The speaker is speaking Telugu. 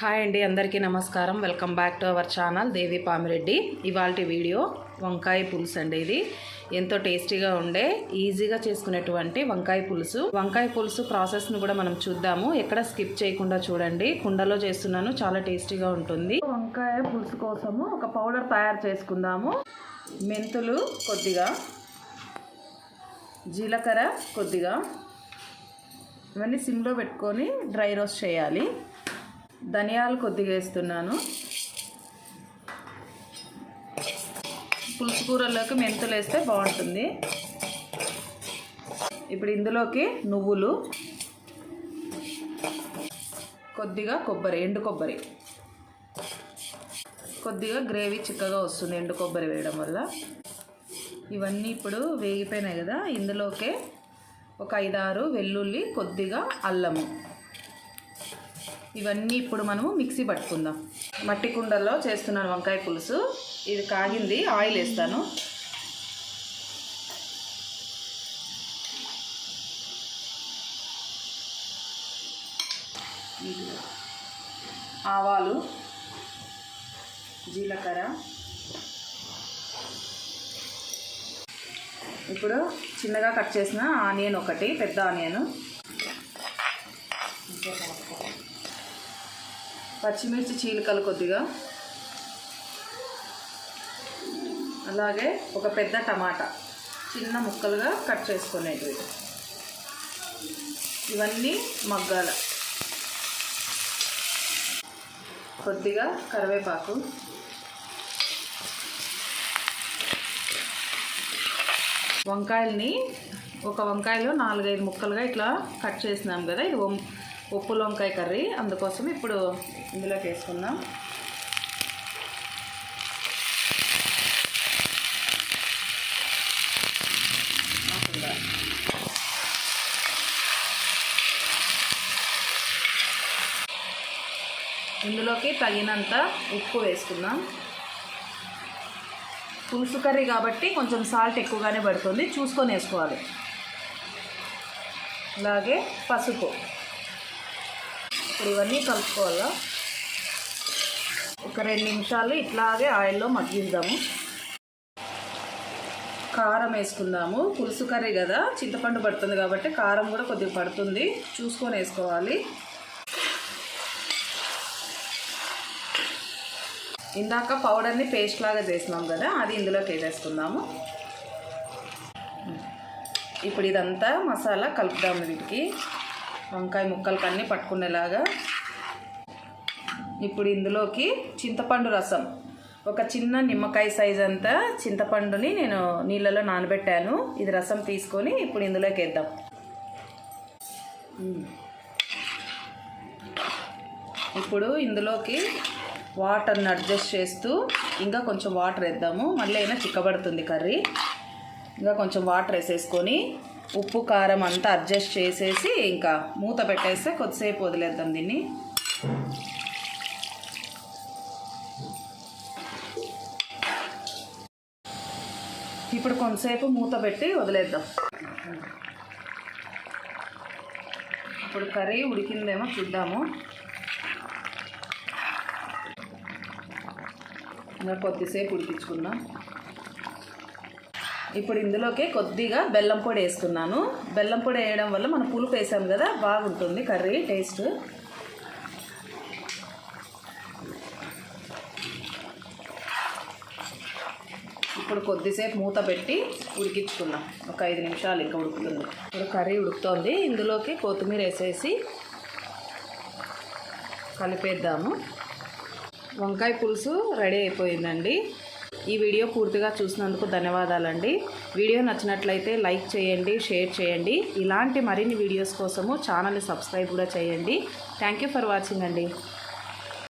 హాయ్ అండి అందరికీ నమస్కారం. Welcome back to our channel Devi Pamireddy. ఇవాళ వీడియో వంకాయ పులుసు అండి ఇది. ఎంతో టేస్టీగా ఉండే ఈజీగా చేసుకునేటువంటి వంకాయ పులుసు. వంకాయ పులుసు ప్రాసెస్ను కూడా మనం చూద్దాము. ఎక్కడ స్కిప్ చేయకుండా చూడండి. కుండలో చేస్తున్నాను చాలా టేస్టీగా ఉంటుంది. వంకాయ పులుసు కోసము ఒక పౌడర్ తయారు చేసుకుందాము. మెంతులు కొద్దిగా జీలకర్ర కొద్దిగా. ఇవన్నీ సిమ్లో పెట్టుకొని డ్రై రోస్ట్ చేయాలి. ధనియాలు కొద్దిగా వేస్తున్నాను. పులుసు కూరలోకి మెంతులు వేస్తే బాగుంటుంది. ఇప్పుడు ఇందులోకి నువ్వులు కొద్దిగా కొబ్బరి ఎండు కొబ్బరి. కొద్దిగా గ్రేవీ చిక్కగా వస్తుంది ఎండు కొబ్బరి వేయడం వల్ల. ఇవన్నీ ఇప్పుడు వేగిపోయినాయి కదా ఇందులోకే ఒక ఐదారు వెల్లుల్లి కొద్దిగా అల్లము. ఇవన్నీ ఇప్పుడు మనము మిక్సీ పట్టుకుందాం. మట్టి కుండల్లో చేస్తున్నాను వంకాయ పులుసు. ఇది కాగింది ఆయిల్ వేస్తాను. ఆవాలు జీలకర్ర. ఇప్పుడు చిన్నగా కట్ చేసిన ఆనియన్ ఒకటి పెద్ద ఆనియన్. పచ్చిమిర్చి చీలికలు కొద్దిగా. అలాగే ఒక పెద్ద టమాటా. చిన్న ముక్కలుగా కట్ చేసుకునేటివి. ఇవన్నీ మగ్గాల. కొద్దిగా కరివేపాకు. వంకాయల్ని ఒక వంకాయలో నాలుగైదు ముక్కలుగా ఇట్లా కట్ చేసినాం కదా. ఇది ఉప్పు లొంకాయ వంకాయ కర్రీ. అందుకోసం ఇప్పుడు ఇందులోకి వేసుకుందాం. ఇందులోకి తగినంత ఉప్పు వేసుకుందాం. పులుసు కర్రీ కాబట్టి కొంచెం సాల్ట్ ఎక్కువగానే పడుతుంది. చూసుకొని వేసుకోవాలి. అలాగే పసుపు. ఇప్పుడు ఇవన్నీ కలుపుకోవాలా? ఒక రెండు నిమిషాలు ఇట్లాగే ఆయిల్లో మగ్గిద్దాము కారం వేసుకుందాము. పులుసు కర్రీ కదా? చింతపండు పడుతుంది కాబట్టి కారం కూడా కొద్దిగా పడుతుంది. చూసుకొని వేసుకోవాలి. ఇందాక పౌడర్ని పేస్ట్ లాగా చేసినాం కదా అది ఇందులోకి వేసేసుకుందాము. ఇప్పుడు ఇదంతా మసాలా కలుపుదాము వీటికి. వంకాయ ముక్కలకి అన్నీ పట్టుకునేలాగా. ఇప్పుడు ఇందులోకి చింతపండు రసం. ఒక చిన్న నిమ్మకాయ సైజ్ అంతా చింతపండుని నేను నీళ్ళలో నానబెట్టాను. ఇది రసం తీసుకొని ఇప్పుడు ఇందులోకి వేద్దాం. ఇప్పుడు ఇందులోకి వాటర్ని అడ్జస్ట్ చేస్తూ ఇంకా కొంచెం వాటర్ వేద్దాము. మళ్ళీ అయినా చిక్కబడుతుంది కర్రీ. ఇంకా కొంచెం వాటర్ వేసేసుకొని ఉప్పు కారం అంతా అడ్జస్ట్ చేసేసి ఇంకా మూత పెట్టేస్తే కొద్దిసేపు వదిలేద్దాం దీన్ని. ఇప్పుడు కొంతసేపు మూత పెట్టి వదిలేద్దాం. ఇప్పుడు కర్రీ ఉడికిందేమో చూద్దాము. ఇంకా కొద్దిసేపు ఉడికించుకుందాం. ఇప్పుడు ఇందులోకి కొద్దిగా బెల్లం పొడి వేస్తున్నాను బెల్లం పొడి వేయడం వల్ల మనం పులుపు వేసాం కదా బాగుంటుంది కర్రీ టేస్ట్. ఇప్పుడు కొద్దిసేపు మూత పెట్టి ఉడికించుకున్నాం ఒక ఐదు నిమిషాలు ఇంకా ఉడుకుతుంది. ఇప్పుడు కర్రీ ఉడుకుతోంది. ఇందులోకి కొత్తిమీర వేసేసి కలిపేద్దాము. వంకాయ పులుసు రెడీ అయిపోయిందండి. ఈ వీడియో పూర్తిగా చూసినందుకు ధన్యవాదాలండి. వీడియో నచ్చినట్లయితే లైక్ చేయండి షేర్ చేయండి. ఇలాంటి మరిన్ని వీడియోస్ కోసము ఛానల్ని సబ్స్క్రైబ్ కూడా చేయండి. థ్యాంక్ యూ ఫర్ వాచింగ్ అండి.